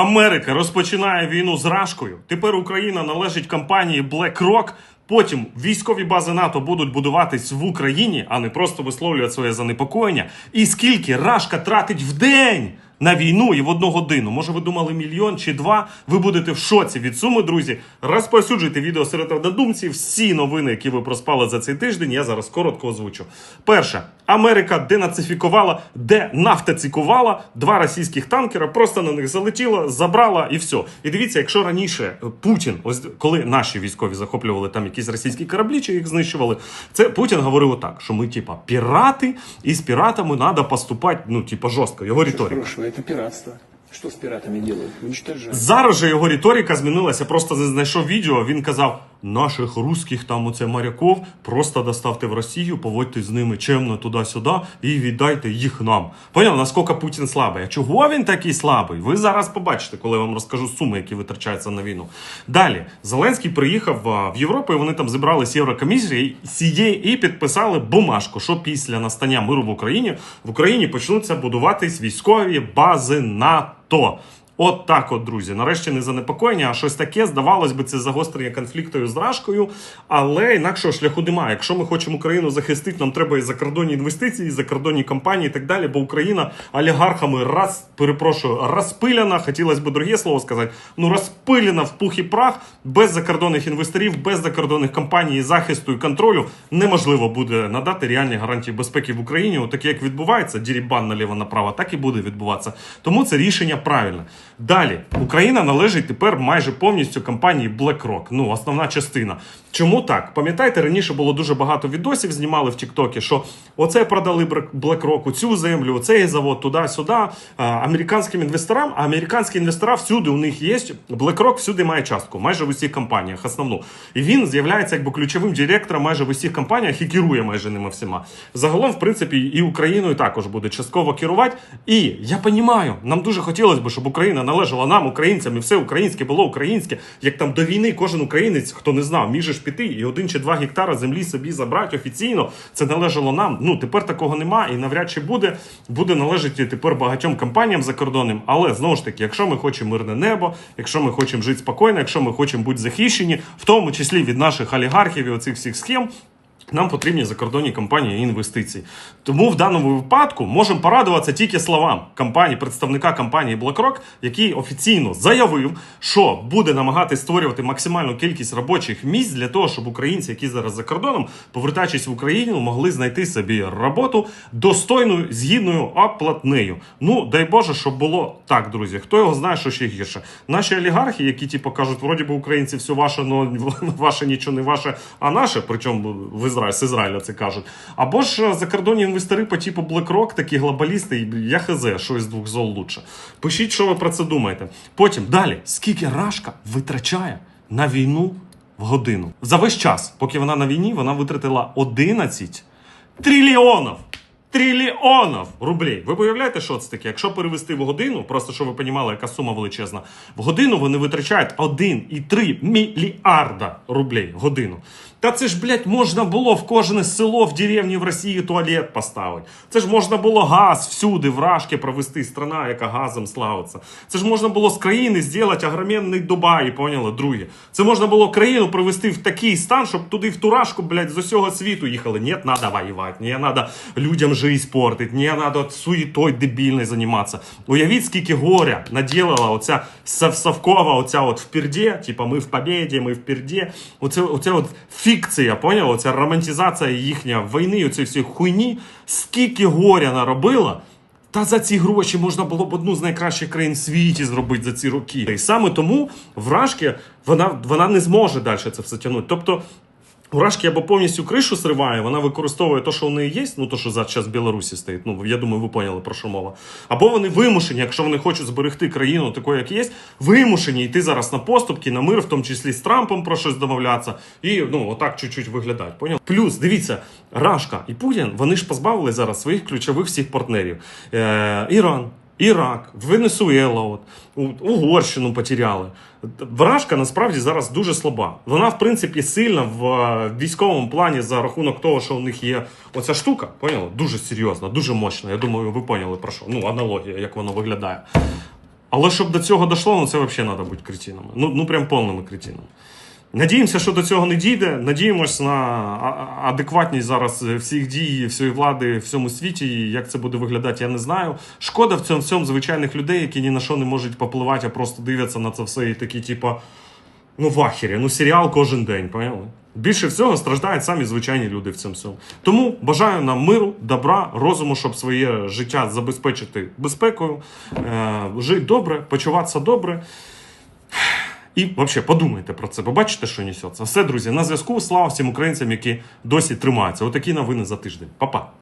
Америка розпочинає війну з Рашкою. Тепер Україна належить компанії BlackRock. Потім військові бази НАТО будуть будуватись в Україні, а не просто висловлювати своє занепокоєння. І скільки Рашка тратить в день на війну і в одну годину? Може, ви думали мільйон чи два? Ви будете в шоці від суми, друзі. Розповсюджуйте відео серед однодумців. Всі новини, які ви проспали за цей тиждень, я зараз коротко озвучу. Перше, Америка денацифікувала, денафтацикувала два російських танкера, просто на них залетіла, забрала і все. І дивіться, якщо раніше е, Путін, ось коли наші військові захоплювали там якісь російські кораблі, чи їх знищували, це Путін говорив отак, що ми, типа, пірати, і з піратами треба поступати, ну, типа, жорстко. Його риторика. Это пиратство. С пиратами делают? Уничтожают. Зараз же його риторика змінилася. Просто знайшов відео. Він казав: наших русських там оце моряков просто доставте в Росію, поводьте з ними чемно туди-сюди і віддайте їх нам. Поняв, наскільки Путін слабий? А чого він такий слабий? Ви зараз побачите, коли я вам розкажу суми, які витрачаються на війну. Далі Зеленський приїхав в Європу, і вони там зібрали з Єврокомісії сіє і підписали бумажку, що після настання миру в Україні в Україні почнуться будуватись військові бази НАТО. От так, от, друзі. Нарешті не занепокоєння, а щось таке. Здавалось би, це загострення конфлікту з Рашкою, але інакшого шляху немає. Якщо ми хочемо Україну захистити, нам треба і закордонні інвестиції, і закордонні компанії і так далі. Бо Україна олігархами раз, перепрошую, розпиляна. Хотілося б друге слово сказати. Ну розпилена в пух і прах без закордонних інвесторів, без закордонних компаній, захисту і контролю неможливо буде надати реальні гарантії безпеки в Україні. Отаке, як відбувається, дірібан наліво направо, так і буде відбуватися. Тому це рішення правильне. Далі Україна належить тепер майже повністю компанії BlackRock. Ну, основна частина. Чому так? Пам'ятаєте, раніше було дуже багато відосів, знімали в Тіктокі, що оце продали BlackRock, цю землю, оцей завод, туди-сюди. Американським інвесторам, а американські інвестора всюди у них є. BlackRock всюди має частку, майже в усіх компаніях, основну. І він з'являється якби ключовим директором майже в усіх компаніях і керує майже ними всіма. Загалом, в принципі, і Україною також буде частково керувати. І я розумію, нам дуже хотілося б, щоб Україна належала нам, українцям, і все українське було українське. Як там до війни кожен українець, хто не знав, ж піти і один чи два гектара землі собі забрати офіційно. Це належало нам. Ну тепер такого нема, і навряд чи буде. Буде належати тепер багатьом компаніям закордонним. Але знову ж таки, якщо ми хочемо мирне небо, якщо ми хочемо жити спокійно, якщо ми хочемо бути захищені, в тому числі від наших олігархів і оцих всіх схем. Нам потрібні закордонні компанії і інвестиції. Тому в даному випадку можемо порадуватися тільки словам компанії, представника компанії BlackRock, який офіційно заявив, що буде намагатись створювати максимальну кількість робочих місць для того, щоб українці, які зараз за кордоном, повертаючись в Україну, могли знайти собі роботу достойною, згідною оплатнею. Ну дай Боже, щоб було так, друзі. Хто його знає, що ще гірше? Наші олігархи, які типу кажуть, вроді би українці все ваше, але ваше нічого не ваше, а наше, причому в Ізраїль, з Ізраїля це кажуть. Або ж закордонні інвестори по типу BlackRock, такі глобалісти, я хз, що із двох зол лучше. Пишіть, що ви про це думаєте. Потім далі, скільки Рашка витрачає на війну в годину? За весь час, поки вона на війні, вона витратила 11 трильйонів. Трильйонів рублей. Ви уявляєте, що це таке? Якщо перевести в годину, просто щоб ви розуміли, яка сума величезна, в годину вони витрачають 1,3 мільярда рублей в годину. Та це ж, блядь, можна було в кожне село в деревні в Росії туалет поставити. Це ж можна було газ всюди, в Рашки провести страна, яка газом славиться. Це ж можна було з країни зробити огроменний Дубай, поняли, друге. Це можна було країну привести в такий стан, щоб туди в турашку, блядь, з усього світу їхали. Ні, надо воювати, не надо людям жизнь портить, не надо суєтой дебільною займатися. Уявіть, скільки горя наділила оця Савкова, оця от вперді, типа ми в побєді, ми вперді. Оце, оця от фікція, поняла? Оця романтизація їхня війни, оці всі хуйні, скільки горя наробила. Та за ці гроші можна було б одну з найкращих країн в світі зробити за ці роки. І саме тому вражки вона, вона не зможе далі це все тягнути. Тобто у Рашки або повністю кришу сриває, вона використовує те, що у неї є, ну то, що зараз в Білорусі стоїть. Ну я думаю, ви поняли про що мова. Або вони вимушені, якщо вони хочуть зберегти країну такою, як є, вимушені йти зараз на поступки, на мир, в тому числі з Трампом про щось домовлятися, і ну отак чуть-чуть виглядають. Поняв? Плюс дивіться, Рашка і Путін вони ж позбавили зараз своїх ключових всіх партнерів: е, Іран. Ірак, Венесуела, от, Угорщину потеряли. Вражка насправді зараз дуже слаба. Вона, в принципі, сильна в е, військовому плані за рахунок того, що у них є оця штука. Поняли? Дуже серйозна, дуже мощна. Я думаю, ви поняли про що. Ну, аналогія, як воно виглядає. Але щоб до цього дійшло, ну це взагалі треба бути кретинами. Ну, ну прям повними кретинами. Надіємося, що до цього не дійде. Надіємось на адекватність зараз всіх дій, всієї влади в всьому світі. І Як це буде виглядати, я не знаю. Шкода в цьому всьому звичайних людей, які ні на що не можуть попливати, а просто дивляться на це все і такі, типа, ну в ахері, ну серіал кожен день, поняли? Більше всього страждають самі звичайні люди в цьому всьому. Тому бажаю нам миру, добра, розуму, щоб своє життя забезпечити безпекою, е, жити добре, почуватися добре. І взагалі подумайте про це, побачите, що несеться. Все, друзі, на зв'язку. Слава всім українцям, які досі тримаються. Отакі новини за тиждень. Па-па.